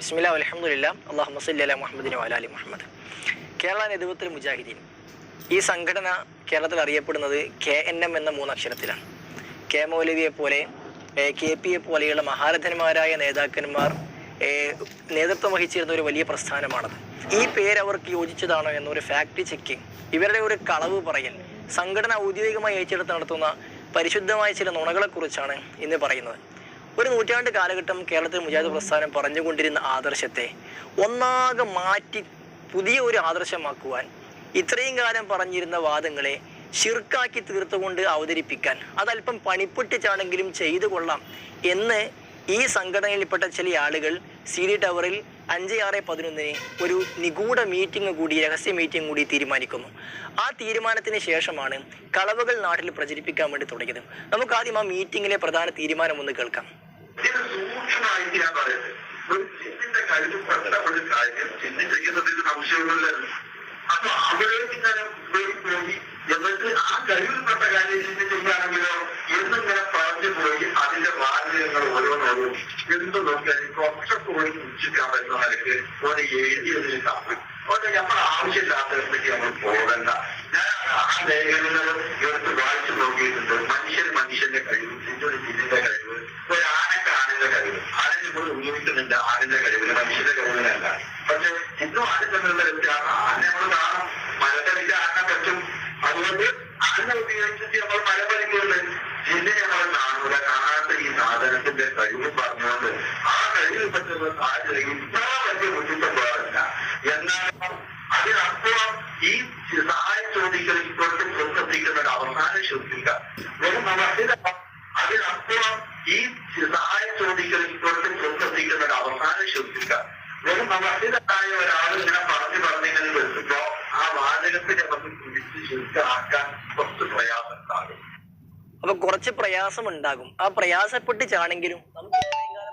ബിസ്മില്ല അലഹമുല്ല അള്ളാഹു മസല്ലി അല മുഹമ്മദിന് വലാലി മുഹമ്മദ്. കേരള നേതൃത്വത്തിൽ മുജാഹിദീൻ. ഈ സംഘടന കേരളത്തിൽ അറിയപ്പെടുന്നത് കെ എൻ എം എന്ന മൂന്നക്ഷരത്തിലാണ്. കെ മൗലവിയെ പോലെ കെ പിയെ പോലെയുള്ള മഹാരഥന്മാരായ നേതാക്കന്മാർ നേതൃത്വം വഹിച്ചിരുന്ന ഒരു വലിയ പ്രസ്ഥാനമാണത്. ഈ പേര് അവർക്ക് യോജിച്ചതാണോ എന്നൊരു ഫാക്ട് ചെക്കിംഗ് ഇവരുടെ ഒരു കളവ് പറയൽ സംഘടന ഔദ്യോഗികമായി ഏറ്റെടുത്ത് നടത്തുന്ന പരിശുദ്ധമായ ചില നുണകളെക്കുറിച്ചാണ് ഇന്ന് പറയുന്നത്. ഒരു നൂറ്റാണ്ട് കാലഘട്ടം കേരളത്തിൽ മുജാഹിദ് പ്രസ്ഥാനം പറഞ്ഞുകൊണ്ടിരുന്ന ആദർശത്തെ ഒന്നാകെ മാറ്റി പുതിയ ഒരു ആദർശമാക്കുവാൻ ഇത്രയും കാലം പറഞ്ഞിരുന്ന വാദങ്ങളെ ഷിർക്കാക്കി തീർത്തുകൊണ്ട് അവതരിപ്പിക്കാൻ അതല്പം പണിപ്പെട്ടിച്ചാണെങ്കിലും ചെയ്തു കൊള്ളാം എന്ന് ഈ സംഘടനയിൽപ്പെട്ട ചില ആളുകൾ സി ഡി ടവറിൽ അഞ്ച് ആറ് പതിനൊന്നിന് ഒരു നിഗൂഢ മീറ്റിംഗ് കൂടി രഹസ്യ മീറ്റിംഗ് കൂടി തീരുമാനിക്കുന്നു. ആ തീരുമാനത്തിന് ശേഷമാണ് കളവുകൾ നാട്ടിൽ പ്രചരിപ്പിക്കാൻ വേണ്ടി തുടങ്ങിയത്. നമുക്ക് ആദ്യം ആ മീറ്റിംഗിലെ പ്രധാന തീരുമാനം ഒന്ന് കേൾക്കാം. ഒരു അപ്പൊ പോയി എന്നിട്ട് ആ കഴിവിൽപ്പെട്ട കാര്യം ചെയ്യാണെങ്കിലോ എന്നിങ്ങനെ പറഞ്ഞു പോയി അതിന്റെ വാചകങ്ങൾ ഓരോന്നോരും എന്ത് നോക്കിയാൽ കുറച്ചൊക്കെ പോയി കുടിച്ചിക്കാൻ പറ്റുന്ന നിലയ്ക്ക് ഓരോ എഴുതിയതിന് കാണും അതുകൊണ്ട് നമ്മൾ ആവശ്യമില്ലാത്തതിലേക്ക് നമ്മൾ പോകണ്ട. ഞാൻ ആ ലേഖനങ്ങൾ എടുത്ത് വായിച്ചു നോക്കിയിട്ടുണ്ട്. മനുഷ്യൻ മനുഷ്യന്റെ കഴിവ് ചിന്തൊരു ചിന്തിന്റെ കഴിവ്? ഒരു ആനക്ക് ആണിന്റെ കഴിവ്. ആനയെ നമ്മൾ ഉപയോഗിക്കുന്നുണ്ട് ആണിന്റെ കഴിവിന് മനുഷ്യന്റെ കഴിവിനല്ല. പക്ഷെ ഇന്നും ആന തമ്മിലുള്ള വ്യത്യാസം ആന നമ്മൾ കാണും. മരത്തടിച്ച് ആന പറ്റും. അതുകൊണ്ട് അതിനെ ഉപയോഗിച്ചിട്ട് നമ്മൾ പല പഠിക്കുന്നുണ്ട് ജിന്നെ നമ്മൾ കാണൂല കാണാത്ത ഈ സാധനത്തിന്റെ കഴിവ് പറഞ്ഞുകൊണ്ട് ആ കഴിവ് പറ്റുന്ന സാഹചര്യം ഇത്ര വലിയ ബുദ്ധിമുട്ടുള്ളതല്ല എന്നാൽ അതിനപ്പുറം ഈ സഹായം ചോദിക്കൽ ഇപ്പോഴത്തെ ശ്രദ്ധിക്കുന്ന ഒരു അവസാനം ശ്രദ്ധിക്കുക വെറും അതിനപ്പുറം ഈ സഹായം ചോദിക്കൽ ഇപ്പോഴത്തെ ശ്രദ്ധിക്കുന്ന ഒരു അവസാനം ശ്രദ്ധിക്കുക വെറും അവസ്ഥിതമായ ഒരാൾ ഇങ്ങനെ പറഞ്ഞു പറഞ്ഞിങ്ങനെ വെച്ചപ്പോ ആ ശുദ്ധമാക്കാൻ കുറച്ച് പ്രയാസം അപ്പൊ കുറച്ച് പ്രയാസം ഉണ്ടാകും ആ പ്രയാസപ്പെട്ടിച്ചാണെങ്കിലും നമുക്ക്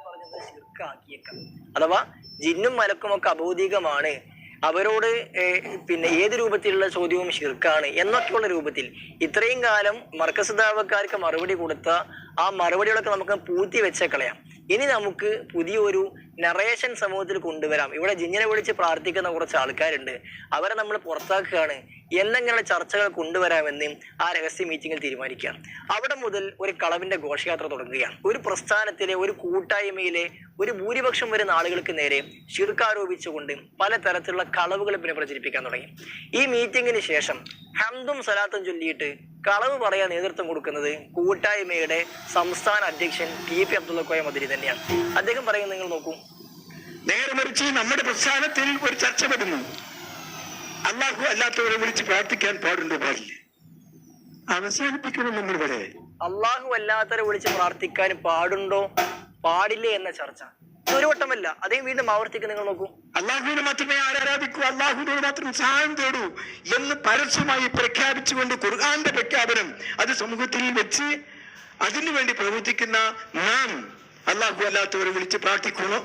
പറഞ്ഞത് ശിർക്കാക്കിയേക്കാം. അഥവാ ജിന്നും മലക്കും ഒക്കെ അബോധികമാണ് അവരോട് പിന്നെ ഏത് രൂപത്തിലുള്ള ചോദ്യവും ഷിർക്കാണ് എന്നൊക്കെയുള്ള രൂപത്തിൽ ഇത്രയും കാലം മർക്കസുദാവക്കാർക്ക് മറുപടി കൊടുത്ത ആ മറുപടികളൊക്കെ നമുക്ക് പൂത്തി വെച്ച കളയാം. ഇനി നമുക്ക് പുതിയൊരു നറേഷൻ സമൂഹത്തിൽ കൊണ്ടുവരാം. ഇവിടെ ജിഞ്ഞിനെ വിളിച്ച് പ്രാർത്ഥിക്കുന്ന കുറച്ച് ആൾക്കാരുണ്ട്. അവരെ നമ്മൾ പുറത്താക്കുകയാണ്. എന്തെങ്കിലും ചർച്ചകൾ കൊണ്ടുവരാമെന്ന് ആ രഹസ്യ മീറ്റിംഗിൽ തീരുമാനിക്കാം അവിടെ മുതൽ ഒരു കളവിന്റെ ഘോഷയാത്ര തുടങ്ങുകയാണ് ഒരു പ്രസ്ഥാനത്തിലെ ഒരു കൂട്ടായ്മയിലെ ഒരു ഭൂരിപക്ഷം വരുന്ന ആളുകൾക്ക് നേരെ ശിർക്കാരോപിച്ചുകൊണ്ട് പലതരത്തിലുള്ള കളവുകൾ പിന്നെ പ്രചരിപ്പിക്കാൻ തുടങ്ങി. ഈ മീറ്റിംഗിന് ശേഷം ഹംദും സലാത്തും ചൊല്ലിയിട്ട് കളവ് പറയാൻ നേതൃത്വം കൊടുക്കുന്നത് കൂട്ടായ്മയുടെ സംസ്ഥാന അധ്യക്ഷൻ ടി പി അബ്ദുള്ള കോയ മതിരി തന്നെയാണ്. അദ്ദേഹം പറയുന്നത് നിങ്ങൾ നോക്കൂ. നേരെ മറിച്ച് നമ്മുടെ പ്രസ്ഥാനത്തിൽ ഒരു ചർച്ച വരുന്നു. അള്ളാഹു അല്ലാത്തവരെ വിളിച്ച് പ്രാർത്ഥിക്കാൻ പാടുണ്ടോ പാടില്ല. അവസാനിപ്പിക്കണം നമ്മൾ വരെ അള്ളാഹു അല്ലാത്തവരെ വിളിച്ച് പ്രാർത്ഥിക്കാൻ പാടുണ്ടോ പാടില്ലേ എന്ന ചർച്ച. ഒരു വട്ടമല്ല അതേ വീണ്ടും ആവർത്തിക്കുക നിങ്ങൾ നോക്കൂ. അള്ളാഹുവിനെ മാത്രമേ ആരാധിക്കൂ അള്ളാഹുവിനോട് മാത്രം സഹായം തേടൂ എന്ന് പരസ്യമായി പ്രഖ്യാപിച്ചുകൊണ്ട് ഖുർആന്റെ പ്രഖ്യാപനം അത് സമൂഹത്തിൽ വെച്ച് അതിനുവേണ്ടി പ്രവർത്തിക്കുന്ന നാം അള്ളാഹു അല്ലാത്തവരെ വിളിച്ച് പ്രാർത്ഥിക്കണോ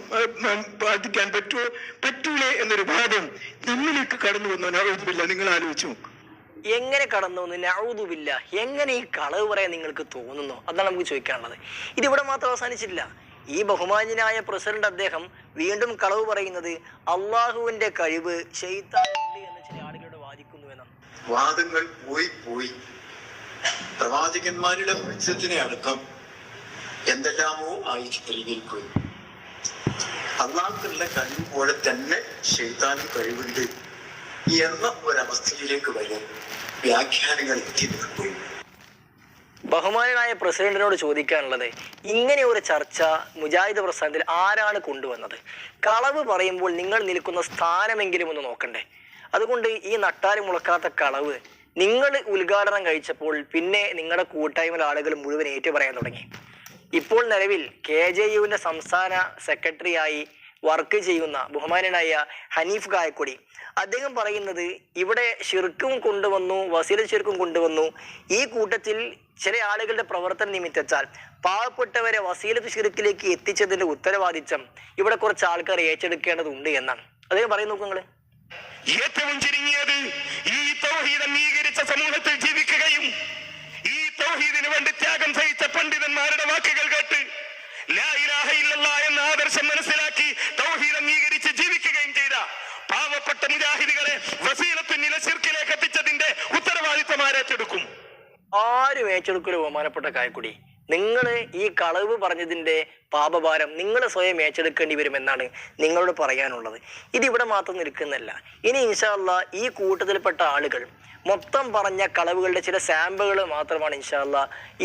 പ്രാർത്ഥിക്കാൻ പറ്റുമോ പറ്റൂലേ എന്നൊരു വാദം നമ്മിലേക്ക് കടന്നു വന്നോ. നിങ്ങൾ ആലോചിച്ചു നോക്ക്. എങ്ങനെ കടന്നു വന്നു? നഴുതുമില്ല എങ്ങനെ ഈ കളവ് പറയാൻ നിങ്ങൾക്ക് തോന്നുന്നു? അതാണ് നമുക്ക് ചോദിക്കാനുള്ളത്. ഇതിവിടെ മാത്രം അവസാനിച്ചില്ല ഈ ബഹുമാന്യനായ പ്രസിഡന്റ് അദ്ദേഹം വീണ്ടും കളവ് പറയുന്നത് അള്ളാഹുവിന്റെ കഴിവ് ഷെയ്ത്താനുണ്ട് എന്ന് ചില ആളുകളോട് വാദിക്കുന്നു എന്നാണ്. വാദങ്ങൾ പോയി പോയി. പ്രവാചകന്മാരുടെ അടക്കം എന്തെല്ലാമോ ആയി ചിത്രീകരിക്കുന്നു അള്ളാഹുള്ള കഴിവ് പോലെ തന്നെ ശൈതാനും കഴിവുണ്ട്. എന്ന ഒരവസ്ഥയിലേക്ക് വരെ വ്യാഖ്യാനങ്ങൾ എത്തി നിൽക്കുന്നു ബഹുമാനായ പ്രസിഡന്റിനോട് ചോദിക്കാനുള്ളത് ഇങ്ങനെ ഒരു ചർച്ച മുജാഹിദ് പ്രസ്ഥാനത്തിൽ ആരാണ് കൊണ്ടുവന്നത്? കളവ് പറയുമ്പോൾ നിങ്ങൾ നിൽക്കുന്ന സ്ഥാനമെങ്കിലും ഒന്ന് നോക്കണ്ടേ? അതുകൊണ്ട് ഈ നട്ടാൽ മുളക്കാത്ത കളവ് നിങ്ങൾ ഉദ്ഘാടനം കഴിച്ചപ്പോൾ പിന്നെ നിങ്ങളുടെ കൂട്ടായ്മയിലെ ആളുകൾ മുഴുവൻ ഏറ്റു പറയാൻ തുടങ്ങി. ഇപ്പോൾ നിലവിൽ കെ ജെ യുവിന്റെ സംസ്ഥാന സെക്രട്ടറിയായി വർക്ക് ചെയ്യുന്ന ബഹുമാനനായ ഹനീഫ് കായക്കൊടി അദ്ദേഹം പറയുന്നത് ഇവിടെ ഷിർക്കും കൊണ്ടുവന്നു വസീല ഷിർക്കും കൊണ്ടുവന്നു. ഈ കൂട്ടത്തിൽ ചില ആളുകളുടെ പ്രവർത്തന നിമിത്തച്ചാൽ പാവപ്പെട്ടവരെ വസീലത്ത് ഷിർക്കിലേക്ക് എത്തിച്ചതിന്റെ ഉത്തരവാദിത്തം ഇവിടെ കുറച്ച് ആൾക്കാർ ഏറ്റെടുക്കേണ്ടതുണ്ട് എന്നാണ്. അദ്ദേഹം പറയുന്നു നോക്കൂ നിങ്ങൾ. ഏറ്റവും ചുരുങ്ങിയത് ഈ അംഗീകരിച്ച സമൂഹത്തിൽ ജീവിക്കുകയും ആവശ്യം മനസ്സിലാക്കി തൗഹീദ് അംഗീകരിച്ച് ജീവിക്കുകയും ചെയ്ത പാവപ്പെട്ട മുജാഹിദികളെ വസീലത്തുന്നിലെ ശിർക്കിലേക്ക് എത്തിച്ചതിന്റെ ഉത്തരവാദിത്വം ആരേറ്റെടുക്കും ആരും ഏറ്റെടുക്കലോ ബഹുമാനപ്പെട്ട കായക്കുടി. നിങ്ങൾ ഈ കളവ് പറഞ്ഞതിന്റെ പാപഭാരം നിങ്ങൾ സ്വയം ഏറ്റെടുക്കേണ്ടി വരുമെന്നാണ് നിങ്ങളോട് പറയാനുള്ളത്. ഇതിവിടെ മാത്രം നിൽക്കുന്നല്ല ഇനി ഇൻഷാല്ല ഈ കൂട്ടത്തിൽപ്പെട്ട ആളുകൾ മൊത്തം പറഞ്ഞ കളവുകളുടെ ചില സാമ്പിളുകൾ മാത്രമാണ് ഇൻഷാല്ല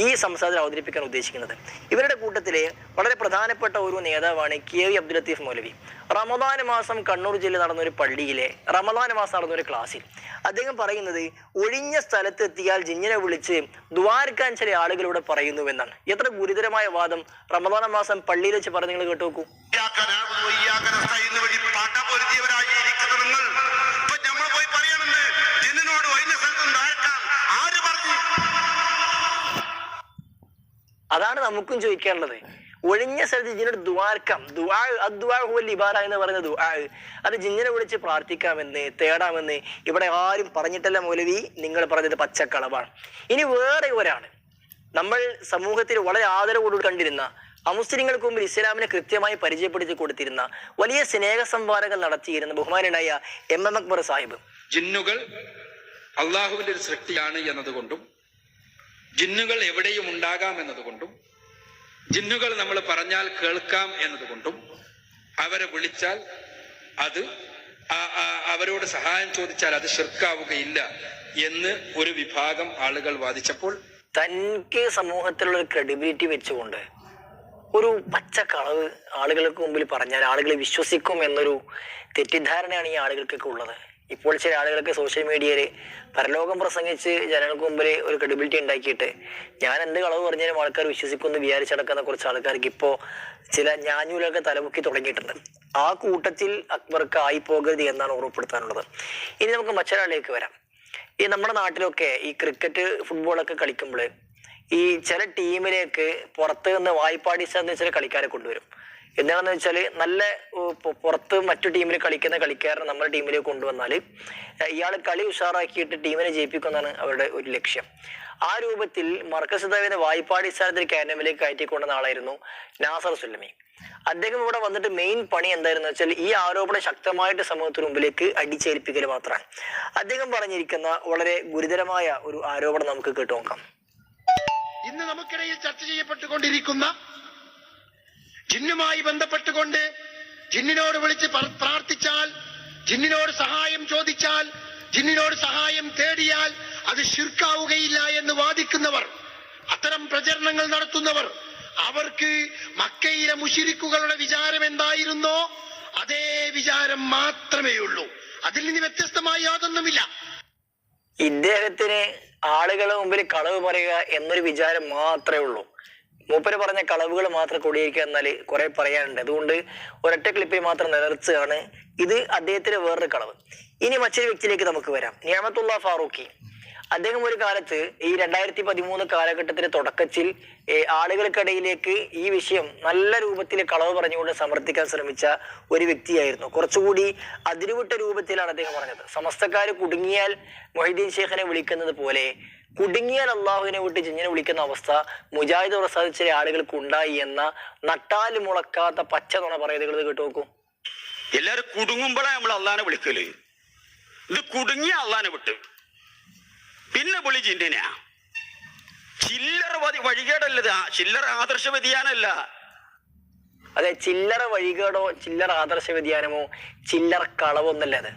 ഈ സംസാരത്തിൽ അവതരിപ്പിക്കാൻ ഉദ്ദേശിക്കുന്നത്. ഇവരുടെ കൂട്ടത്തിലെ വളരെ പ്രധാനപ്പെട്ട ഒരു നേതാവാണ് കെ വി അബ്ദുൽ ലത്തീഫ് മൗലവി. റമദാൻ മാസം കണ്ണൂർ ജില്ലയിൽ നടന്ന ഒരു പള്ളിയിലെ റമദാൻ മാസം നടന്ന ഒരു ക്ലാസ്സിൽ അദ്ദേഹം പറയുന്നത് ഒഴിഞ്ഞ സ്ഥലത്ത് എത്തിയാൽ ജിഞ്ഞിനെ വിളിച്ച് ദ്വാരക്കാൻ ചില ആളുകളോട് പറയുന്നുവെന്നാണ് എത്ര ഗുരുതരമായ വാദം റമദാന മാസം പള്ളിയിൽ വെച്ച് പറഞ്ഞ് നിങ്ങൾ കേട്ടു നോക്കൂ വഴി പടപൊരുതിയവരായി ഇരിക്കുന്ന നിങ്ങൾ ഇപ്പൊ നമ്മൾ പോയി പറയണെന്ന് ജിന്നിനോട് ഒഴിഞ്ഞ സ്ഥലത്ത് താഴ്ക്കാൻ ആര് പറഞ്ഞു അതാണ് നമുക്കും ചോദിക്കാനുള്ളത്. ഒഴിഞ്ഞ സ്ഥലത്ത് ജിന്നോട് ദ്വാർക്കാം ദ്വാ അദ്വാ ഹുവൽ ഇബാറ എന്ന് പറയുന്ന ദ്വാ അത് ജിന്നിനെ വിളിച്ച് പ്രാർത്ഥിക്കാമെന്ന് തേടാമെന്ന് ഇവിടെ ആരും പറഞ്ഞിട്ടല്ല മൗലവി. നിങ്ങൾ പറഞ്ഞത് പച്ചക്കളവാണ്. ഇനി വേറെ ഒരാണ് നമ്മൾ സമൂഹത്തിൽ വളരെ ആദരവോട് കണ്ടിരുന്ന അമുസ്ലിങ്ങൾക്ക് മുമ്പിൽ ഇസ്ലാമിനെ കൃത്യമായി പരിചയപ്പെടുത്തി കൊടുത്തിരുന്ന വലിയ സ്നേഹ സംവാദങ്ങൾ നടത്തിയിരുന്ന ബഹുമാനായ എം എം അക്ബർ സാഹിബ്. ജിന്നുകൾ അള്ളാഹുവിന്റെ ഒരു സൃഷ്ടിയാണ് എന്നതുകൊണ്ടും ജിന്നുകൾ എവിടെയും ഉണ്ടാകാം എന്നതുകൊണ്ടും ജിന്നുകൾ നമ്മൾ പറഞ്ഞാൽ കേൾക്കാം എന്നതുകൊണ്ടും അവരെ വിളിച്ചാൽ അത് അവരോട് സഹായം ചോദിച്ചാൽ അത് ഷിർക്കാവുകയില്ല എന്ന് ഒരു വിഭാഗം ആളുകൾ വാദിച്ചപ്പോൾ തനിക്ക് സമൂഹത്തിലുള്ള ഒരു ക്രെഡിബിലിറ്റി വെച്ചുകൊണ്ട് ഒരു പച്ച കളവ് ആളുകൾക്ക് മുമ്പിൽ പറഞ്ഞാൽ ആളുകൾ വിശ്വസിക്കും എന്നൊരു തെറ്റിദ്ധാരണയാണ് ഈ ആളുകൾക്കൊക്കെ ഉള്ളത്. ഇപ്പോൾ ചില ആളുകളൊക്കെ സോഷ്യൽ മീഡിയയിൽ പരലോകം പ്രസംഗിച്ച് ജനങ്ങൾക്ക് മുമ്പിൽ ഒരു ക്രെഡിബിലിറ്റി ഉണ്ടാക്കിയിട്ട് ഞാൻ എന്ത് കളവ് പറഞ്ഞാലും ആൾക്കാർ വിശ്വസിക്കുമെന്ന് വിചാരിച്ചടക്കുന്ന കുറച്ച് ആൾക്കാർക്ക് ഇപ്പോൾ ചില ഞാഞ്ഞൂലൊക്കെ തലമുക്കി തുടങ്ങിയിട്ടുണ്ട്. ആ കൂട്ടത്തിൽ അക്ബർക്ക് ആയി പോകരുത് എന്നാണ് ഓർമ്മപ്പെടുത്താനുള്ളത്. ഇനി നമുക്ക് മറ്റൊരാളിലേക്ക് വരാം. ഈ നമ്മുടെ നാട്ടിലൊക്കെ ഈ ക്രിക്കറ്റ് ഫുട്ബോളൊക്കെ കളിക്കുമ്പോൾ ഈ ചില ടീമിലേക്ക് പുറത്ത് നിന്ന് വായ്പാടി ചില കളിക്കാരെ കൊണ്ടുവരും. എന്താണെന്ന് വെച്ചാൽ നല്ല പുറത്ത് മറ്റു ടീമിൽ കളിക്കുന്ന കളിക്കാരനെ നമ്മുടെ ടീമിലേക്ക് കൊണ്ടുവന്നാൽ ഇയാൾ കളി ഉഷാറാക്കിയിട്ട് ടീമിനെ ജയിപ്പിക്കുന്നതാണ് അവരുടെ ഒരു ലക്ഷ്യം. ആ രൂപത്തിൽ മർക്കസുദാവിനെ വായ്പാടിസ്ഥാനത്തിൽ കാനമിലേക്ക് കയറ്റിക്കൊണ്ടുവന്ന ആളായിരുന്നു നാസർ സുല്ലമി അദ്ദേഹം ഇവിടെ വന്നിട്ട് മെയിൻ പണി എന്തായിരുന്നു വെച്ചാൽ ഈ ആരോപണം ശക്തമായിട്ട് സമൂഹത്തിന് മുമ്പിലേക്ക് അടിച്ചേൽപ്പിക്കൽ മാത്രമാണ്. അദ്ദേഹം പറഞ്ഞിരിക്കുന്ന വളരെ ഗുരുതരമായ ഒരു ആരോപണം നമുക്ക് കേട്ടു നോക്കാം. ഇന്ന് നമുക്കിടയിൽ ചർച്ച ചെയ്യപ്പെട്ടുകൊണ്ടിരിക്കുന്ന ജിന്നുമായി ബന്ധപ്പെട്ടുകൊണ്ട് ജിന്നിനോട് വിളിച്ച് പ്രാർത്ഥിച്ചാൽ ജിന്നിനോട് സഹായം ചോദിച്ചാൽ ജിന്നിനോട് സഹായം തേടിയാൽ അത് ശിർക്കാവുകയില്ല എന്ന് വാദിക്കുന്നവർ അത്തരം പ്രചരണങ്ങൾ നടത്തുന്നവർ അവർക്ക് മക്കയിലെ മുഷിരിക്കുകളുടെ വിചാരം എന്തായിരുന്നോ? അതേ വിചാരം മാത്രമേ ഉള്ളൂ അതിൽ നിന്ന് വ്യത്യസ്തമായി യാതൊന്നുമില്ല. ഇദ്ദേഹത്തിന് ആളുകളുടെ മുമ്പിൽ കളവ് പറയുക എന്നൊരു വിചാരം മാത്രമേ ഉള്ളൂ. മൂപ്പര് പറഞ്ഞ കളവുകൾ മാത്രം കൊടിയേക്കുക എന്നാൽ കുറെ പറയാനുണ്ട്. അതുകൊണ്ട് ഒരൊറ്റ ക്ലിപ്പിൽ മാത്രം നിലർത്തുകയാണ് ഇത് അദ്ദേഹത്തിന്റെ വേറൊരു കളവ്. ഇനി മറ്റൊരു വ്യക്തിയിലേക്ക് നമുക്ക് വരാം. നിയമത്തുള്ള ഫാറൂഖി. അദ്ദേഹം ഒരു കാലത്ത് ഈ രണ്ടായിരത്തി പതിമൂന്ന് കാലഘട്ടത്തിന്റെ തുടക്കത്തിൽ ആളുകൾക്കിടയിലേക്ക് ഈ വിഷയം നല്ല രൂപത്തിൽ കളവ് പറഞ്ഞുകൊണ്ട് സമർത്ഥിക്കാൻ ശ്രമിച്ച ഒരു വ്യക്തിയായിരുന്നു. കുറച്ചുകൂടി അതിരുവിട്ട രൂപത്തിലാണ് അദ്ദേഹം പറഞ്ഞത്. സമസ്തക്കാർ കുടുങ്ങിയാൽ മൊഹീദ്ദീൻ ഷേഖിനെ വിളിക്കുന്നത് പോലെ കുടുങ്ങിയാൽ അള്ളാഹുവിനെ വിട്ട് ജിഞ്ഞിനെ വിളിക്കുന്ന അവസ്ഥ മുജാഹിദ് പ്രസാദിച്ച ആളുകൾക്ക് ഉണ്ടായി എന്ന നട്ടാൽ മുളക്കാത്ത പച്ച നുണ പറയുന്നത് കേട്ടു നോക്കൂ. എല്ലാരും കുടുങ്ങുമ്പോഴാണ് നമ്മൾ അള്ളഹാനെ വിളിക്കൽ. ഇത് കുടുങ്ങിയ അള്ളഹാനെ വിട്ട്. പിന്നെ പുള്ളി ജിന്റനെയാ ചില്ലറ വഴികേടല്ലത്. ചില്ലറ ആദർശ വ്യതിയാനല്ല. അതെ ചില്ലറ വഴികേടോ ചില്ലറ ആദർശ വ്യതിയാനമോ ചില്ലറ കളവൊന്നല്ല അത്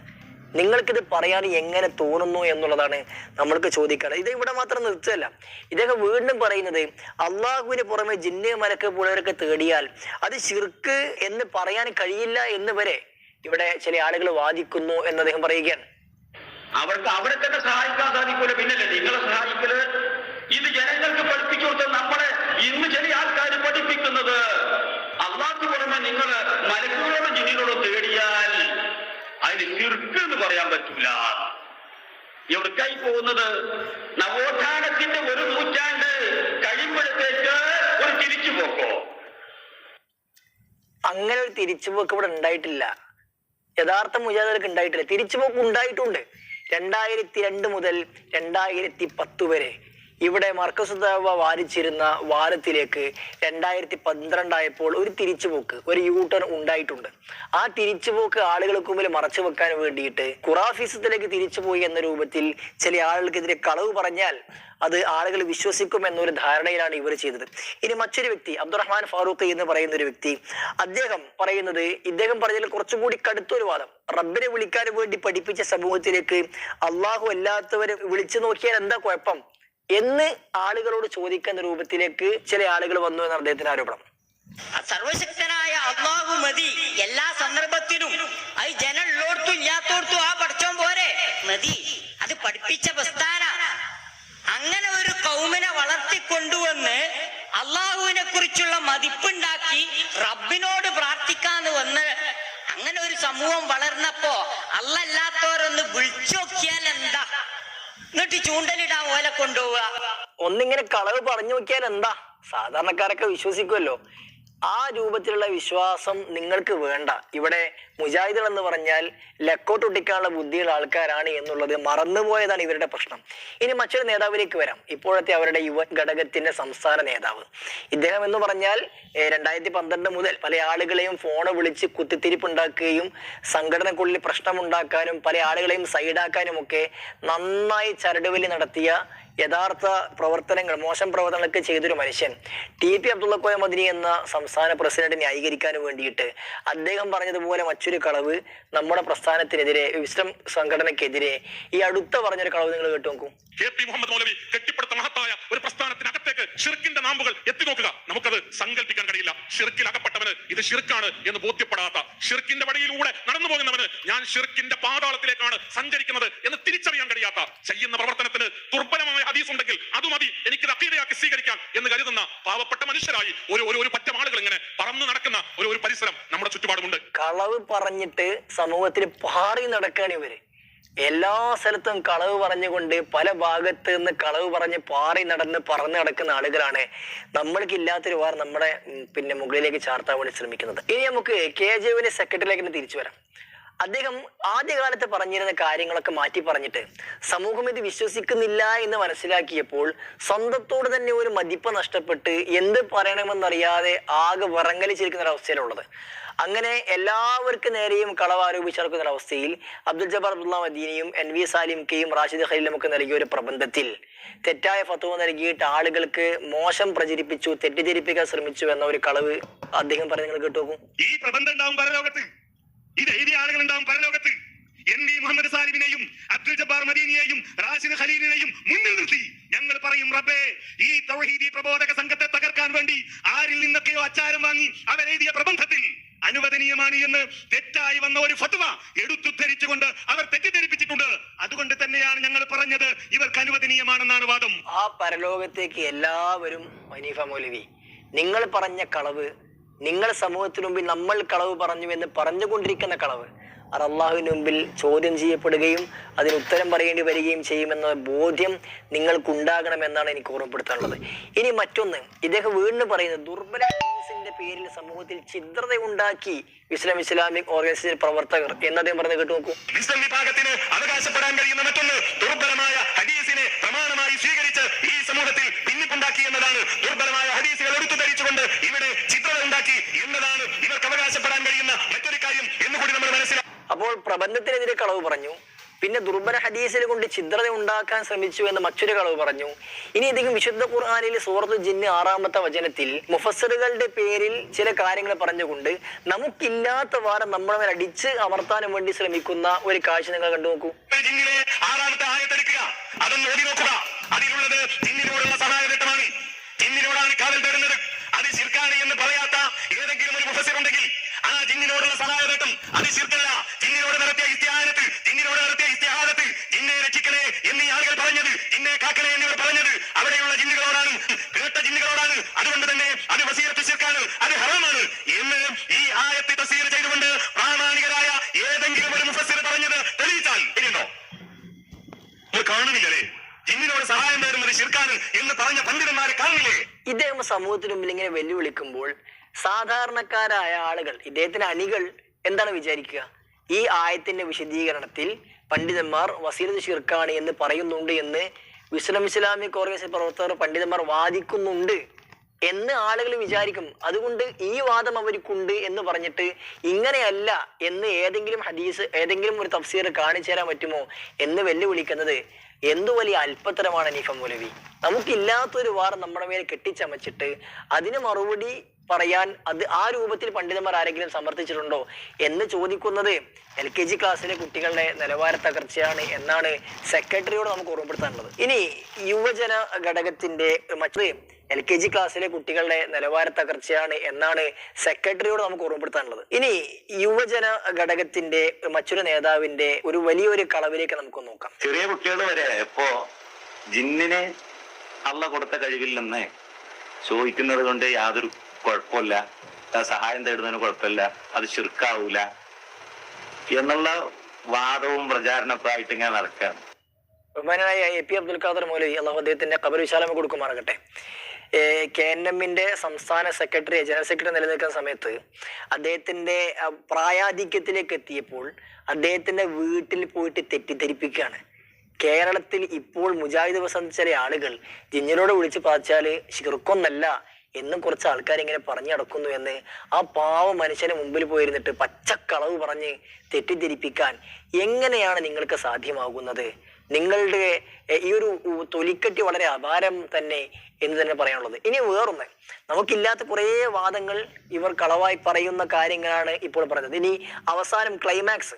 നിങ്ങൾക്കിത് പറയാൻ എങ്ങനെ തോന്നുന്നു എന്നുള്ളതാണ് നമ്മൾക്ക് ചോദിക്കേണ്ടത് ഇത് ഇവിടെ മാത്രം നിർത്തുകയല്ല. ഇദ്ദേഹം വീണ്ടും പറയുന്നത് അള്ളാഹുവിന് പുറമെ ജിന്നെ മലക്ക് പോലവരൊക്കെ തേടിയാൽ അത് ശിർക്ക് എന്ന് പറയാൻ കഴിയില്ല എന്ന് വരെ ഇവിടെ ചില ആളുകൾ വാദിക്കുന്നു എന്ന് അദ്ദേഹം പറയുകയാണ്. അവർക്ക് അവരെ തന്നെ സഹായിക്കാൻ സാധിക്കൂല. പിന്നല്ലേ നിങ്ങളെ സഹായിക്കൽ? ഇത് ജനങ്ങൾക്ക് പഠിപ്പിച്ചു കൊടുത്ത നമ്മളെ ഇന്ന് ചില ആൾക്കാർ പഠിപ്പിക്കുന്നത്. അള്ളാഹ് പുറമെ നിങ്ങൾ മലക്കുകളോടും ജിന്നിനോടും തേടിയാൽ അതിന് കിർക്ക് എന്ന് പറയാൻ പറ്റില്ല എവിടേക്കായി പോകുന്നത്? നവോത്ഥാനത്തിന്റെ ഒരു നൂറ്റാണ്ട് കഴിയുമ്പോഴത്തേക്ക് ഒരു തിരിച്ചു പോക്കോ? അങ്ങനെ ഒരു തിരിച്ചുപോക്ക് ഇവിടെ ഉണ്ടായിട്ടില്ല. യഥാർത്ഥ മുജാഹിദർക്ക് ഉണ്ടായിട്ടില്ല. തിരിച്ചുപോക്ക് ഉണ്ടായിട്ടുണ്ട്. രണ്ടായിരത്തി രണ്ട് മുതൽ രണ്ടായിരത്തി പത്ത് വരെ. ഇവിടെ മർക്കസുദേവ വാരിച്ചിരുന്ന വാരത്തിലേക്ക് രണ്ടായിരത്തി പന്ത്രണ്ടായപ്പോൾ ഒരു തിരിച്ചുപോക്ക് ഒരു യൂട്ടേൺ ഉണ്ടായിട്ടുണ്ട്. ആ തിരിച്ചുപോക്ക് ആളുകൾക്ക് മുമ്പിൽ മറച്ചു വെക്കാൻ വേണ്ടിയിട്ട് ഖുറാഫിസത്തിലേക്ക് തിരിച്ചുപോയി എന്ന രൂപത്തിൽ ചില ആളുകൾക്കെതിരെ കളവ് പറഞ്ഞാൽ അത് ആളുകൾ വിശ്വസിക്കും എന്നൊരു ധാരണയിലാണ് ഇവർ ചെയ്തത്. ഇനി മറ്റൊരു വ്യക്തി അബ്ദുറഹ്മാൻ ഫാറൂഖ് എന്ന് പറയുന്ന ഒരു വ്യക്തി അദ്ദേഹം പറയുന്നത് ഇദ്ദേഹം പറഞ്ഞതിൽ കുറച്ചുകൂടി കടുത്തൊരു വാദം. റബ്ബിനെ വിളിക്കാൻ വേണ്ടി പഠിപ്പിച്ച സമൂഹത്തിലേക്ക് അള്ളാഹു അല്ലാത്തവരെ വിളിച്ചു നോക്കിയാൽ എന്താ കുഴപ്പം? എന്ന് ആളുകളോട് ചോദിക്കുന്ന രൂപത്തിലേക്ക് ചില ആളുകൾ വന്നു എന്ന അദ്ദേഹത്തിന് ആരോപണം. സർവശക്തനായ അള്ളാഹു മതി. എല്ലാ സന്ദർഭത്തിലും. അത് ജനം ഇല്ലാത്തോർത്തും ആ പഠിച്ചോ പോരെ. മതി. അത് പഠിപ്പിച്ച പ്രസ്ഥാന. അങ്ങനെ ഒരു കൗമിനെ വളർത്തിക്കൊണ്ടുവന്ന് അള്ളാഹുവിനെ കുറിച്ചുള്ള മതിപ്പുണ്ടാക്കി റബ്ബിനോട് പ്രാർത്ഥിക്കാന്ന് വന്ന് അങ്ങനെ ഒരു സമൂഹം വളർന്നപ്പോ അല്ലല്ലാത്തവരൊന്ന് വിളിച്ചു നോക്കിയാൽ എന്താ എന്നിട്ട് ചൂണ്ടലിടാൻ ഓല കൊണ്ടുപോവുക. ഒന്നിങ്ങനെ കളവ് പറഞ്ഞു നോക്കിയാൽ എന്താ? സാധാരണക്കാരൊക്കെ വിശ്വസിക്കുമല്ലോ ആ രൂപത്തിലുള്ള വിശ്വാസം നിങ്ങൾക്ക് വേണ്ട. ഇവിടെ മുജാഹിദുകൾ എന്ന് പറഞ്ഞാൽ ലക്കോട്ട് ഒട്ടിക്കാനുള്ള ബുദ്ധിയുള്ള ആൾക്കാരാണ് എന്നുള്ളത് മറന്നുപോയതാണ് ഇവരുടെ പ്രശ്നം. ഇനി മറ്റൊരു നേതാവിലേക്ക് വരാം. ഇപ്പോഴത്തെ അവരുടെ യുവ ഘടകത്തിന്റെ സംസ്ഥാന നേതാവ്. ഇദ്ദേഹം എന്ന് പറഞ്ഞാൽ രണ്ടായിരത്തി പന്ത്രണ്ട് മുതൽ പല ആളുകളെയും ഫോണ് വിളിച്ച് കുത്തിത്തിരിപ്പുണ്ടാക്കുകയും സംഘടനക്കുള്ളിൽ പ്രശ്നമുണ്ടാക്കാനും പല ആളുകളെയും സൈഡാക്കാനും ഒക്കെ നന്നായി ചരടുവലി നടത്തിയ യഥാർത്ഥ പ്രവർത്തനങ്ങൾ മോശം പ്രവർത്തനങ്ങളൊക്കെ ചെയ്തൊരു മനുഷ്യൻ. ടി പി അബ്ദുള്ള കോയ മദിനി എന്ന സംസ്ഥാന പ്രസിഡന്റ് ന്യായീകരിക്കാൻ വേണ്ടിയിട്ട് അദ്ദേഹം പറഞ്ഞതുപോലെ മറ്റൊരു കളവ് നമ്മുടെ പ്രസ്ഥാനത്തിനെതിരെ വിശ്രം സംഘടനക്കെതിരെ ഈ അടുത്ത പറഞ്ഞൊരു കളവ് നിങ്ങൾ കേട്ടു നോക്കൂ. കെ പി മുഹമ്മദ് മൗലവി കെട്ടിപ്പടുത്ത മഹത്തായ ഒരു പ്രസ്ഥാനത്തിനകത്തേക്ക് ഷിർക്കിന്റെ നാമ്പുകൾ എത്തി നോക്കുക നമുക്കത് സങ്കല്പിക്കാൻ കഴിയില്ല. ഷിർക്കിൽ അകപ്പെട്ടവന് ഇത് ഷിർക്കാണ് എന്ന് ബോധ്യപ്പെടാത്ത ഷിർക്കിന്റെ വഴിയിലൂടെ നടന്നു പോകുന്നവന് ഞാൻ ഷിർക്കിന്റെ പാതാളത്തിലേക്കാണ് സഞ്ചരിക്കുന്നത് എന്ന് തിരിച്ചറിയാൻ കഴിയാത്ത ചെയ്യുന്ന പ്രവർത്തനത്തിന് ദുർബലമായ ഹദീസ് ഉണ്ടെങ്കിൽ അത് മതി. എനിക്ക് അക്കീതയാക്കി സ്വീകരിക്കാം എന്ന് കരുതുന്ന പാവപ്പെട്ട മനുഷ്യരായി ഒരു ഒരു ഒരു പറ്റം ആളുകൾ ഇങ്ങനെ പറന്നു നടക്കുന്ന ഒരു ഒരു പരിസരം നമ്മുടെ ചുറ്റുപാടുമുണ്ട്. കളവ് പറഞ്ഞിട്ട് സമൂഹത്തിൽ പാറി നടക്കുകയാണ് ഇവർ. എല്ലാ സ്ഥലത്തും കളവ് പറഞ്ഞുകൊണ്ട് പല ഭാഗത്ത് നിന്ന് കളവ് പറഞ്ഞ് പാറി നടന്ന് പറന്ന് നടക്കുന്ന ആളുകളാണ് നമ്മൾക്ക് ഇല്ലാത്തൊരു വാർ നമ്മുടെ പിന്നെ മുകളിലേക്ക് ചാർത്താൻ വേണ്ടി ശ്രമിക്കുന്നത്. ഇനി നമുക്ക് കെ ജെവിന്റെ സെക്രട്ടറിയിലേക്ക് തന്നെ തിരിച്ചു വരാം. അദ്ദേഹം ആദ്യകാലത്ത് പറഞ്ഞിരുന്ന കാര്യങ്ങളൊക്കെ മാറ്റി പറഞ്ഞിട്ട് സമൂഹം ഇത് വിശ്വസിക്കുന്നില്ല എന്ന് മനസ്സിലാക്കിയപ്പോൾ സ്വന്തത്തോട് തന്നെ ഒരു മതിപ്പ് നഷ്ടപ്പെട്ട് എന്ത് പറയണമെന്നറിയാതെ ആകെ വറങ്ങലിച്ചിരിക്കുന്ന ഒരു അവസ്ഥയിലുള്ളത്. അങ്ങനെ എല്ലാവർക്കും നേരെയും കളവ് ആരോപിച്ചിറക്കുന്ന ഒരു അവസ്ഥയിൽ അബ്ദുൽ ജബ്ബാർ അബ്ദുള്ള മദീനിയും എൻ വി സാലിം കെയും റാഷിദ് ഖലീലും ഒക്കെ നൽകിയ ഒരു പ്രബന്ധത്തിൽ തെറ്റായ ഫത്വ നൽകിയിട്ട് ആളുകൾക്ക് മോശം പ്രചരിപ്പിച്ചു തെറ്റിദ്ധരിപ്പിക്കാൻ ശ്രമിച്ചു എന്ന ഒരു കളവ് അദ്ദേഹം പറഞ്ഞു നിങ്ങൾ കേട്ടു ഈ പ്രബന്ധം ഉണ്ടാവും പരലോകത്ത്. ഇത് എഴുതിയ ആളുകൾ ഉണ്ടാവും പരലോകത്ത്. എൻ വി മുഹമ്മദ് സാലിമിനെയും അബ്ദുൽ ജബ്ബാർ മദീനിയെയും റാഷിദ് ഖലീലിനെയും മുന്നിൽ നിർത്തി. ഞങ്ങൾ പറയും റബ്ബേ ഈ തൗഹീദി പ്രബോധക സംഘത്തെ തകർക്കാൻ വേണ്ടി ആരിൽ നിന്നൊക്കെയോ അച്ചാരം വാങ്ങി അവരെഴുതിയ പ്രബന്ധത്തിൽ അനുവദനീയമാണ് എന്ന് തെറ്റായി വന്ന ഒരു ഫത്വ എടുത്തുദ്ധരിച്ചുകൊണ്ട് അവർ തെറ്റിദ്ധരിപ്പിച്ചിട്ടുണ്ട്. അതുകൊണ്ട് തന്നെയാണ് ഞങ്ങൾ പറഞ്ഞത് ഇവർക്ക് അനുവദനീയമാണെന്നാണ് വാദം. ആ പരലോകത്തേക്ക് എല്ലാവരും മനീഫ മൗലവി നിങ്ങൾ പറഞ്ഞ കളവ് നിങ്ങൾ സമൂഹത്തിനു മുമ്പിൽ നമ്മൾ കളവ് പറഞ്ഞു എന്ന് പറഞ്ഞുകൊണ്ടിരിക്കുന്ന കളവ് അത് അള്ളാഹുവിന് മുമ്പിൽ ചോദ്യം ചെയ്യപ്പെടുകയും അതിന് ഉത്തരം പറയേണ്ടി വരികയും ചെയ്യുമെന്ന ബോധ്യം നിങ്ങൾക്കുണ്ടാകണമെന്നാണ് എനിക്ക് ഓർമ്മപ്പെടുത്താനുള്ളത്. ഇനി മറ്റൊന്ന് ഇദ്ദേഹം വീണ്ടും പറയുന്നത് ദുർബല പേരിൽ സമൂഹത്തിൽ ചിത്രത ഉണ്ടാക്കി ഇസ്ലാം ഇസ്ലാമിക് ഓർഗനൈസേഷൻ പ്രവർത്തകർ എന്നദ്ദേഹം പറഞ്ഞ് കേട്ടു നോക്കൂ. മുസ്ലിം വിഭാഗത്തിന് അവകാശപ്പെടാൻ കഴിയുന്ന മറ്റൊന്ന് ദുർബലമായ ഹദീസിനെ പ്രമാണമായി സ്വീകരിച്ച് ഈ സമൂഹത്തിൽ ഭിന്നിപ്പുണ്ടാക്കി എന്നതാണ്. ദുർബലമായ ഹദീസുകൾ എടുത്തു ധരിച്ചുകൊണ്ട് ഇവിടെ ചിത്രത ഉണ്ടാക്കി എന്നതാണ് ഇവർക്ക് അവകാശപ്പെടാൻ കഴിയുന്ന മറ്റൊരു കാര്യം എന്നുകൂടി നമ്മൾ മനസ്സിലാക്കി അപ്പോൾ പ്രബന്ധത്തിനെതിരെ കളവ് പറഞ്ഞു. പിന്നെ ദുർബല ഹദീസിൽ കൊണ്ട് ചിത്രത ഉണ്ടാക്കാൻ ശ്രമിച്ചു എന്ന് മറ്റൊരു കളവ് പറഞ്ഞു. ഇനി ഇദ്ദേഹം വിശുദ്ധ ഖുർആാനിൽ സൂറത്തു ജിന്ന് ആറാമത്തെ വചനത്തിൽ മുഫസറുകളുടെ പേരിൽ ചില കാര്യങ്ങൾ പറഞ്ഞുകൊണ്ട് നമുക്കില്ലാത്ത വാരം നമ്മളെ മേൽ അടിച്ച് അമർത്താനും വേണ്ടി ശ്രമിക്കുന്ന ഒരു കാഴ്ച നിങ്ങൾ കണ്ടു നോക്കൂ. ആറാമത്തെ അതൊന്ന് നോക്കുക. അതിലുള്ളത് എന്ന് പറയാത്ത ഏതെങ്കിലും ഒരു മുഫസർ ഉണ്ടെങ്കിൽ ആ ജിന്നിനോടുള്ള സഹായഘട്ടം അത് ശിർക്കല്ല. ജിന്നിനോട് നടത്തിയ ഇസ്തിഹാരത്തിൽ ജിന്നിനോട് നടത്തിയ ഇസ്തിഹാരത്തിൽ ജിന്നെ രക്ഷിക്കണേ എന്നീ ആളുകൾ പറഞ്ഞത് ജിന്നെ കാക്കണേ എന്നിവർ പറഞ്ഞത് അവിടെയുള്ള ജിന്നുകളോടാണ്. കേട്ട ജിന്നുകളോടാണ്. അതുകൊണ്ട് തന്നെ അത് വസീറത്ത് ശിർക്കാണ്. അത് ഹറാമാണ്. എന്ന് ഈ ആയത്തെ തസീർ ചെയ്തുകൊണ്ട് പ്രാമാണികരായ ഏതെങ്കിലും ഒരു മുഫസ്സിർ പറഞ്ഞത് തെളിയിച്ചാൽ നിങ്ങൾ കാണുന്നില്ലേ ജിന്നിനോട് സഹായം തേടുന്നത് ശിർക്കാണ് എന്ന് പറഞ്ഞ പണ്ഡിതന്മാരെ കാണില്ലേ ഇദ്ദേഹം സമൂഹത്തിന് മുമ്പിൽ ഇങ്ങനെ വെല്ലുവിളിക്കുമ്പോൾ സാധാരണക്കാരായ ആളുകൾ ഇദ്ദേഹത്തിന്റെ അണികൾ എന്താണ് വിചാരിക്കുക? ഈ ആയത്തിന്റെ വിശദീകരണത്തിൽ പണ്ഡിതന്മാർ വസീലത്ത് ഷിർക്കാണ് എന്ന് പറയുന്നുണ്ട് എന്ന് വിസ്ലം ഇസ്ലാമിക് ഓർഗനൈസേഷൻ പ്രവർത്തകർ പണ്ഡിതന്മാർ വാദിക്കുന്നുണ്ട് എന്ന് ആളുകൾ വിചാരിക്കും. അതുകൊണ്ട് ഈ വാദം അവർക്കുണ്ട് എന്ന് പറഞ്ഞിട്ട് ഇങ്ങനെയല്ല എന്ന് ഏതെങ്കിലും ഹദീസ് ഏതെങ്കിലും ഒരു തഫ്സീർ കാണിച്ചു തരാൻ പറ്റുമോ എന്ന് വെല്ലുവിളിക്കുന്നത് എന്തു വലിയ അല്പത്തരമാണ് അനീഫ മൗലവി? നമുക്കില്ലാത്തൊരു വാർ നമ്മുടെ മേൽ കെട്ടിച്ചമച്ചിട്ട് അതിന് മറുപടി പറയാൻ അത് ആ രൂപത്തിൽ പണ്ഡിതന്മാർ ആരെങ്കിലും സമർത്ഥിച്ചിട്ടുണ്ടോ എന്ന് ചോദിക്കുന്നത് എൽ കെ ജി ക്ലാസ്സിലെ കുട്ടികളുടെ നിലവാര തകർച്ചയാണ് എന്നാണ് സെക്രട്ടറിയോട് നമുക്ക് ഓർമ്മപ്പെടുത്താനുള്ളത്. ഇനി യുവജന ഘടകത്തിന്റെ മറ്റൊരു എൽ കെ ജി ക്ലാസ്സിലെ കുട്ടികളുടെ നിലവാര തകർച്ചയാണ് എന്നാണ് സെക്രട്ടറിയോട് നമുക്ക് ഓർമ്മപ്പെടുത്താനുള്ളത്. ഇനി യുവജന ഘടകത്തിന്റെ മറ്റൊരു നേതാവിന്റെ ഒരു വലിയൊരു കളവിലേക്ക് നമുക്ക് നോക്കാം. ചെറിയ കുട്ടികൾ വരെ ഇപ്പോ ജിന്നിന് അള്ള കൊടുത്ത കഴിവിൽ നിന്ന് ചോദിക്കുന്നത് കൊണ്ട് യാതൊരു കുഴപ്പമില്ല. സഹായം തേടുന്നതിന് കുഴപ്പമില്ല. അത് ചുരുക്കാവൂല എന്നുള്ള വാദവും പ്രചാരണമൊക്കെ ആയിട്ട് ഇങ്ങനെ നടക്കുകയാണ്. ബഹുമാനായ എ പി അബ്ദുൽ ഖാദർ മൗലവി അള്ളാഹു അദ്ദേഹത്തിന്റെ കബർ വിശാലമ കൊടുക്കുമാറാകട്ടെ. കെ എൻ എമ്മിന്റെ സംസ്ഥാന സെക്രട്ടറി ജനറൽ സെക്രട്ടറി നിലനിൽക്കുന്ന സമയത്ത് അദ്ദേഹത്തിന്റെ പ്രായാധിക്യത്തിലേക്ക് എത്തിയപ്പോൾ അദ്ദേഹത്തിന്റെ വീട്ടിൽ പോയിട്ട് തെറ്റിദ്ധരിപ്പിക്കുകയാണ്. കേരളത്തിൽ ഇപ്പോൾ മുജാഹിദ് വസന്ത് ചില ആളുകൾ ജിഞ്ഞിനോട് വിളിച്ച് പാച്ചാൽ ശിർക്കൊന്നല്ല എന്നും കുറച്ച് ആൾക്കാർ ഇങ്ങനെ പറഞ്ഞു നടക്കുന്നു എന്ന് ആ പാവ മനുഷ്യന് മുമ്പിൽ പോയിരുന്നിട്ട് പച്ചക്കളവ് പറഞ്ഞ് തെറ്റിദ്ധരിപ്പിക്കാൻ എങ്ങനെയാണ് നിങ്ങൾക്ക് സാധ്യമാകുന്നത്? നിങ്ങളുടെ ഈ ഒരു തൊലിക്കെട്ടി വളരെ അപാരം തന്നെ എന്ന് തന്നെ പറയാനുള്ളത്. ഇനി വേറൊന്ന്. നമുക്കില്ലാത്ത കുറേ വാദങ്ങൾ ഇവർ കളവായി പറയുന്ന കാര്യങ്ങളാണ് ഇപ്പോൾ പറഞ്ഞത്. ഇനി അവസാനം ക്ലൈമാക്സ്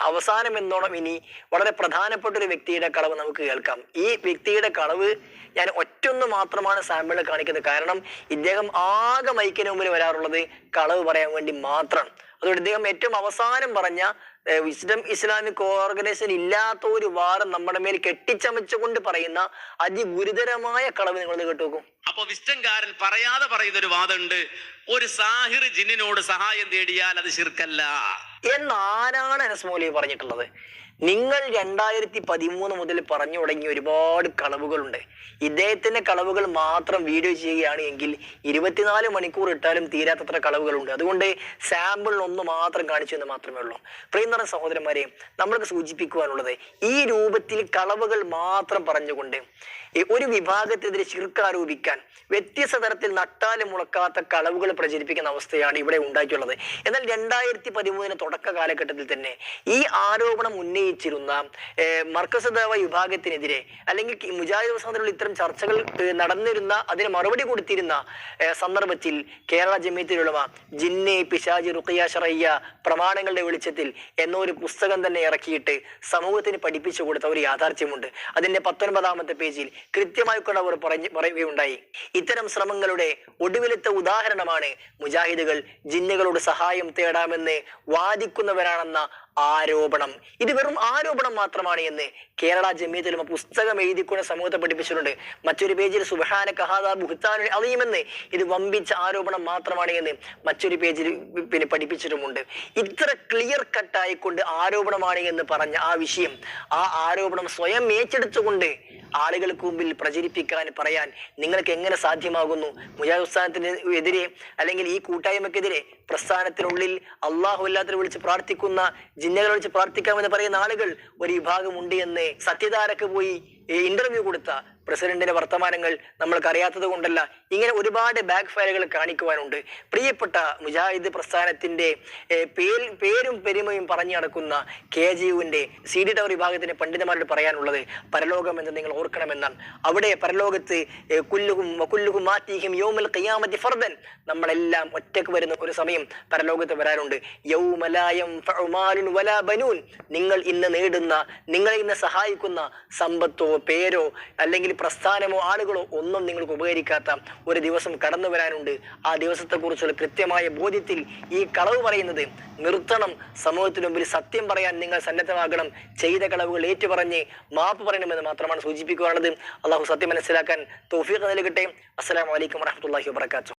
അവസാനം എന്നോണം ഇനി വളരെ പ്രധാനപ്പെട്ട ഒരു വ്യക്തിയുടെ കളവ് നമുക്ക് കേൾക്കാം. ഈ വ്യക്തിയുടെ കളവ് ഞാൻ ഒറ്റൊന്ന് മാത്രമാണ് സാമ്പിളിൽ കാണിക്കുന്നത്. കാരണം ഇദ്ദേഹം ആകെ മൈക്കിന് മുമ്പിൽ വരാറുള്ളത് കളവ് പറയാൻ വേണ്ടി മാത്രം. അതുകൊണ്ട് ഇദ്ദേഹം ഏറ്റവും അവസാനം പറഞ്ഞ വിസ്ഡം ഇസ്ലാമിക് ഓർഗനൈസേഷൻ ഇല്ലാത്ത ഒരു വാരം നമ്മുടെ മേൽ കെട്ടിച്ചമച്ചുകൊണ്ട് പറയുന്ന അതിഗുരുതരമായ കളവ് നിങ്ങൾ കേട്ടു നോക്കും. അപ്പൊ വിസ്റ്റംകാരൻ പറയാതെ പറയുന്ന ഒരു വാദമുണ്ട് ഒരു സാഹിർ ജിന്നിനോട് സഹായം തേടിയാൽ അത് ശിർക്കല്ല. എന്നാരാണ് അനസ് മൗലവി പറഞ്ഞിട്ടുള്ളത്? നിങ്ങൾ രണ്ടായിരത്തി പതിമൂന്ന് മുതൽ പറഞ്ഞു തുടങ്ങിയ ഒരുപാട് കളവുകളുണ്ട്. ഇദ്ദേഹത്തിന്റെ കളവുകൾ മാത്രം വീഡിയോ ചെയ്യുകയാണ് എങ്കിൽ ഇരുപത്തിനാല് മണിക്കൂർ ഇട്ടാലും തീരാത്തത്ര കളവുകളുണ്ട്. അതുകൊണ്ട് സാമ്പിൾ ഒന്ന് മാത്രം കാണിച്ചു എന്ന് മാത്രമേ ഉള്ളൂ. പ്രിയന്തര സഹോദരന്മാരെ നമ്മൾക്ക് സൂചിപ്പിക്കുവാനുള്ളത് ഈ രൂപത്തിൽ കളവുകൾ മാത്രം പറഞ്ഞുകൊണ്ട് ഒരു വിഭാഗത്തിനെതിരെ ശിർക്കാരോപിക്കാൻ വ്യത്യസ്ത തരത്തിൽ നട്ടാലും മുളക്കാത്ത കളവുകൾ പ്രചരിപ്പിക്കുന്ന അവസ്ഥയാണ് ഇവിടെ ഉണ്ടായിട്ടുള്ളത്. എന്നാൽ രണ്ടായിരത്തി പതിമൂന്നിന് തുടക്ക കാലഘട്ടത്തിൽ തന്നെ ഈ ആരോപണം ഉന്നയിച്ചിരുന്ന ഏർ, മർക്കസ് ദേവ വിഭാഗത്തിനെതിരെ അല്ലെങ്കിൽ മുജാഹിദ് പ്രസ്ഥാനത്തിലുള്ള ഇത്തരം ചർച്ചകൾ നടന്നിരുന്ന അതിന് മറുപടി കൊടുത്തിരുന്ന സന്ദർഭത്തിൽ കേരള ജമീയത്തിലുള്ളവ ജിന്നെ പിശാജി റുഖിയ ഷറയ്യ പ്രമാണങ്ങളുടെ വെളിച്ചത്തിൽ എന്നൊരു പുസ്തകം തന്നെ ഇറക്കിയിട്ട് സമൂഹത്തിന് പഠിപ്പിച്ചു കൊടുത്ത ഒരു യാഥാർത്ഥ്യമുണ്ട്. അതിന്റെ പത്തൊൻപതാമത്തെ പേജിൽ കൃത്യമായി കൊണ്ട് അവർ പറഞ്ഞ് പറയുകയുണ്ടായി. ഇത്തരം ശ്രമങ്ങളുടെ ഒടുവിലത്തെ ഉദാഹരണമാണ് മുജാഹിദുകൾ ജിന്നുകളോട് സഹായം തേടാമെന്ന് വാദിക്കുന്നവരാണെന്ന ആരോപണം. ഇത് വെറും ആരോപണം മാത്രമാണ് എന്ന് കേരള ജമീയത്തിലും പുസ്തകം എഴുതിക്കൊണ്ട് സമൂഹത്തെ പഠിപ്പിച്ചിട്ടുണ്ട്. മറ്റൊരു പേജിൽ സുബഹാന കഹാദ ബുഹത്താനു ഇത് വമ്പിച്ച ആരോപണം മാത്രമാണ് എന്ന് മറ്റൊരു പേജിൽ പിന്നെ പഠിപ്പിച്ചിട്ടുമുണ്ട്. ഇത്ര ക്ലിയർ കട്ടായിക്കൊണ്ട് ആരോപണമാണ് എന്ന് പറഞ്ഞ ആ വിഷയം ആ ആരോപണം സ്വയം ഏറ്റെടുത്തുകൊണ്ട് ആളുകൾക്ക് മുമ്പിൽ പ്രചരിപ്പിക്കാൻ പറയാൻ നിങ്ങൾക്ക് എങ്ങനെ സാധ്യമാകുന്നു? മുജാഹിദ് പ്രസ്ഥാനത്തിന് എതിരെ അല്ലെങ്കിൽ ഈ കൂട്ടായ്മക്കെതിരെ പ്രസ്ഥാനത്തിനുള്ളിൽ അള്ളാഹു അല്ലാത്തവരെ വിളിച്ച് പ്രാർത്ഥിക്കുന്ന ജിന്നകളെ വിളിച്ച് പ്രാർത്ഥിക്കാമെന്ന് പറയുന്ന ആളുകൾ ഒരു വിഭാഗമുണ്ട് എന്ന് സത്യധാരക്ക് പോയി ഇന്റർവ്യൂ കൊടുത്ത പ്രസിഡന്റിന്റെ വർത്തമാനങ്ങൾ നമ്മൾക്ക് അറിയാത്തത് കൊണ്ടല്ല ഇങ്ങനെ ഒരുപാട് ബാക്ക് ഫയലുകൾ കാണിക്കുവാനുണ്ട്. പ്രിയപ്പെട്ട മുജാഹിദ് പ്രസ്ഥാനത്തിന്റെ പേര് പേരും പെരുമയും പറഞ്ഞു നടക്കുന്ന കെ ജി യുവിന്റെ സി ഡി ടവർ വിഭാഗത്തിന്റെ പണ്ഡിതന്മാരോട് പറയാനുള്ളത് പരലോകം എന്ന് നിങ്ങൾ ഓർക്കണമെന്നാണ്. അവിടെ പരലോകത്ത് കുല്ലുഹും ഫർദൻ നമ്മളെല്ലാം ഒറ്റയ്ക്ക് വരുന്ന ഒരു സമയം പരലോകത്ത് വരാറുണ്ട്. വലാ ബനൂൻ. നിങ്ങൾ ഇന്ന് നേടുന്ന നിങ്ങളെ ഇന്ന് സഹായിക്കുന്ന സമ്പത്തോ പേരോ അല്ലെങ്കിൽ പ്രസ്ഥാനമോ ആളുകളോ ഒന്നും നിങ്ങൾക്ക് ഉപകരിക്കാത്ത ഒരു ദിവസം കടന്നു വരാനുണ്ട്. ആ ദിവസത്തെക്കുറിച്ചുള്ള കൃത്യമായ ബോധ്യത്തിൽ ഈ കളവ് പറയുന്നത് നിർത്തണം. സമൂഹത്തിന് മുമ്പിൽ സത്യം പറയാൻ നിങ്ങൾ സന്നദ്ധമാകണം. ചെയ്ത കളവുകൾ ഏറ്റുപറഞ്ഞ് മാപ്പ് പറയണമെന്ന് മാത്രമാണ് സൂചിപ്പിക്കുവാനുള്ളത്. അള്ളാഹു സത്യം മനസ്സിലാക്കാൻ തൗഫീഖ് നൽകട്ടെ. അസ്സലാമു അലൈക്കും വാത്തു